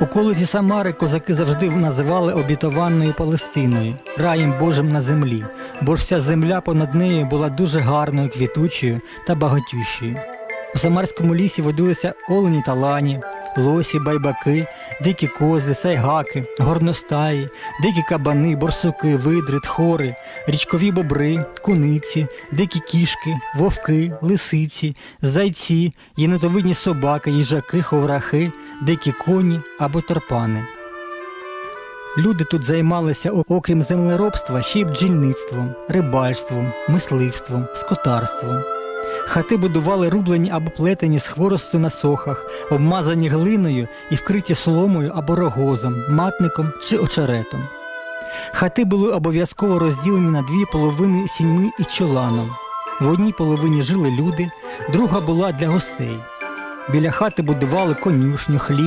Околиці Самари козаки завжди називали обітованою Палестиною, раєм Божим на землі, бо ж вся земля понад нею була дуже гарною, квітучою та багатющою. У Самарському лісі водилися олені та лані, лосі, байбаки, дикі кози, сайгаки, горностаї, дикі кабани, борсуки, видри, тхори, річкові бобри, куниці, дикі кішки, вовки, лисиці, зайці, єнотовидні собаки, їжаки, ховрахи, дикі коні або торпани. Люди тут займалися, окрім землеробства, ще й бджільництвом, рибальством, мисливством, скотарством. Хати будували рублені або плетені з хворосту на сохах, обмазані глиною і вкриті соломою або рогозом, матником чи очеретом. Хати були обов'язково розділені на дві половини сіньми і чоланом. В одній половині жили люди, друга була для гостей. Біля хати будували конюшню, хлів,